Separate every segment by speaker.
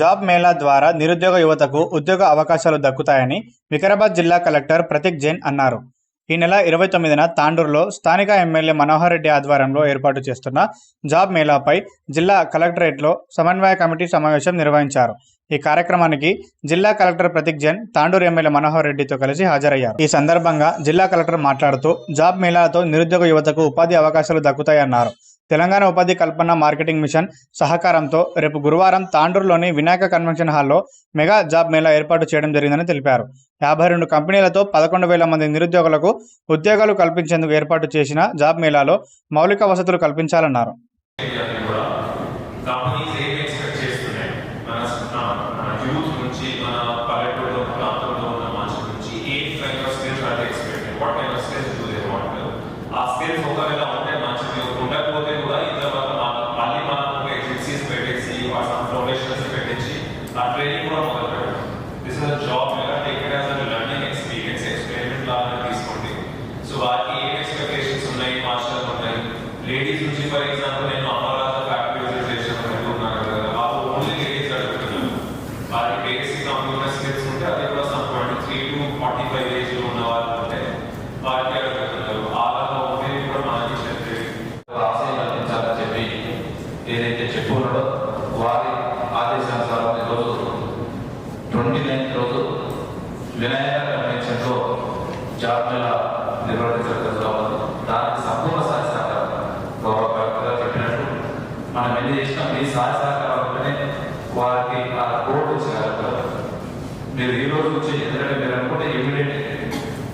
Speaker 1: Job Mela ద్వారా నిరుద్యోగ యువతకు ఉద్యోగ అవకాశాలు దక్కుతాయని వికారాబాద్ జిల్లా కలెక్టర్ ప్రతీక్ జైన్ అన్నారు. ఈ నెల ఇరవై తొమ్మిదిన తాండూరులో స్థానిక ఎమ్మెల్యే మనోహర్ రెడ్డి ఆధ్వర్యంలో ఏర్పాటు చేస్తున్న జాబ్ మేళాపై జిల్లా కలెక్టరేట్లో సమన్వయ కమిటీ సమావేశం నిర్వహించారు. ఈ కార్యక్రమానికి జిల్లా కలెక్టర్ ప్రతీక్ జైన్ తాండూరు ఎమ్మెల్యే మనోహర్ రెడ్డితో కలిసి హాజరయ్యారు. ఈ సందర్భంగా జిల్లా కలెక్టర్ మాట్లాడుతూ జాబ్ మేళాతో నిరుద్యోగ యువతకు ఉపాధి అవకాశాలు దక్కుతాయన్నారు. తెలంగాణ ఉపాధి కల్పన మార్కెటింగ్ మిషన్ సహకారంతో రేపు గురువారం తాండూరులోని వినాయక కన్వెన్షన్ హాల్లో మెగా జాబ్ మేళా ఏర్పాటు చేయడం జరిగిందని తెలిపారు. యాభై రెండు కంపెనీలతో పదకొండు వేల మంది నిరుద్యోగులకు ఉద్యోగాలు కల్పించేందుకు ఏర్పాటు చేసిన జాబ్ మేళాలో మౌలిక వసతులు కల్పించాలన్నారు.
Speaker 2: ఆ స్కిల్స్ ఒకవేళ పెట్టేసి ఆ ట్రైనింగ్ కూడా మొదలు పెట్టాలి దిస్ ఇస్ అ జాబ్ ఎలా take it as a learning experience experiment లాగా తీసుకోండి సో వారికి ఏం ఎక్స్పెక్టేషన్స్ ఉన్నాయి మాస్టర్స్ ఉన్నాయి లేడీస్ నుంచి ఫర్ ఎగ్జాంపుల్ నేను అమరావతి ఫ్యాక్టరీ విజిట్ చేసిన వెళ్తున్నాను కదా వాళ్ళు ఓన్లీ లేడీస్ అడుగుతున్నారు వారికి బేసిక్ కంప్యూటర్ స్కిల్స్ ఉంటే అది కూడా some twenty three to forty five age లో ఉన్న వాళ్ళు ఉంటే వారికి
Speaker 3: వినాయక కన్వెన్షన్లో జాబ్ మేళా నిర్వహించడం జరుగుతుంది దానికి సంపూర్ణ సహాయ సహకారం గౌరవ కలెక్టర్ చెప్పినట్టు మనం ఎన్ని చేసినా మీ సహాయ సహకారం ఉంటేనే వారికి ఆ కోర్టు ఇచ్చిన మీరు ఈ రోజు నుంచి ఎందుకంటే మీరు అనుకుంటే ఇమీడియట్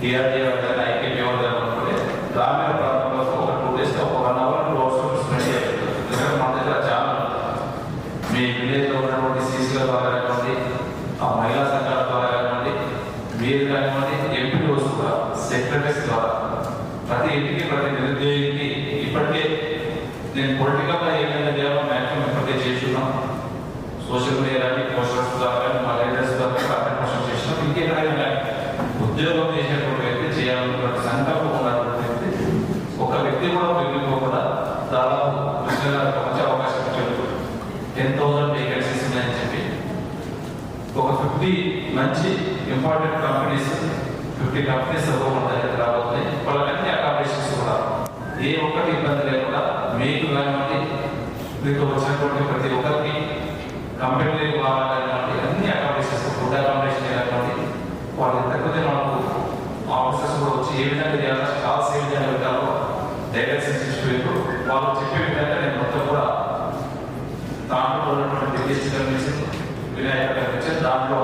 Speaker 3: డిఆర్డీ కానీ ఐకేపీ కానీ అనుకుంటే గ్రామీణ ప్రాంతంలో ఒక టూ డేస్ ఒక one hour two hours spend చేయాలి ఎందుకంటే మన దగ్గర చాలా మీ విలేజ్లో ఉన్నటువంటి సీసీల ద్వారా ఎస్ఎంఎస్ ద్వారా ప్రతి ఇంటికి ప్రతి నిరుద్యోగికి ఇప్పటికే నేను పొలిటికల్గా ఏమైనా చేయాలో మ్యాక్సిమం ఇప్పటికే చేస్తున్నాం. సోషల్ మీడియా కానీ పోస్టర్స్ ద్వారా కానీ మా లీడర్స్ ద్వారా అక్కడ పోస్టర్ చేసినాం ఇంకెక్కడైనా ఉద్యోగం చేసేటువంటి వ్యక్తి చేయాలనుకున్న సంకల్పం ఉన్నటువంటి వ్యక్తి ఒక వ్యక్తి కూడా మిగిలిపోకుండా దాదాపు కృష్ణ గారికి మంచి అవకాశం ఇచ్చారు. టెన్ థౌసండ్ వేకెన్సీస్ ఉన్నాయని చెప్పి. ఒక ఫిఫ్టీ మంచి ఇంపార్టెంట్ కంపెనీస్ ఫిఫ్టీ కంపెనీస్ మన దగ్గర రాబోతున్నాయి వాళ్ళకన్నీ అకామిడేషన్స్ కూడా ఏ ఒక్కటి ఇబ్బంది లేకుండా మీకు కానివ్వండి మీకు వచ్చినటువంటి ప్రతి ఒక్కరికి కంపెనీ వాళ్ళకి కానివ్వండి అన్ని అకామిడేషన్స్ ఫుడ్ అకామిడేషన్ కానివ్వండి వాళ్ళు ఎంతకపోతే మనకు ఆఫీసర్స్ కూడా వచ్చి ఏ విధంగా చేయాలో స్టాల్స్ ఏ విధంగా పెట్టాలో డైరెక్షన్స్ ఇచ్చిపోయారు వాళ్ళు చెప్పే విధంగా నేను మొత్తం కూడా దాంట్లో ఉన్నటువంటి డిజిటల్ వినాయక కన్వెన్షన్ దాంట్లో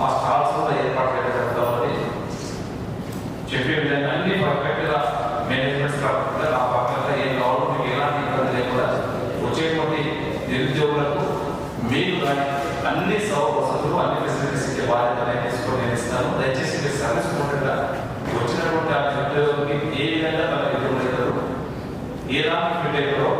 Speaker 3: ఆ స్టాల్స్ కూడా ఏర్పాటు చేయడం జరుగుతుంది చెప్పే విధంగా అన్ని పర్ఫెక్ట్గా మేనేజ్మెంట్ కాకుండా ఆ పక్కన ఏం కావాలో మీకు ఎలాంటి ఇబ్బంది లేకుండా వచ్చేటువంటి నిరుద్యోగులకు మీరు కానీ అన్ని సౌ అన్ని ఫెసిలిటీస్ ఇచ్చే బాధ్యత నేను తీసుకొని నేను ఇస్తాను దయచేసి మీరు సర్వీస్గా వచ్చినటువంటి ఆ నిరుద్యోగులకి ఏ విధంగా తన ఎదురు ఏ దానికి ఫిట్ అయ్యారో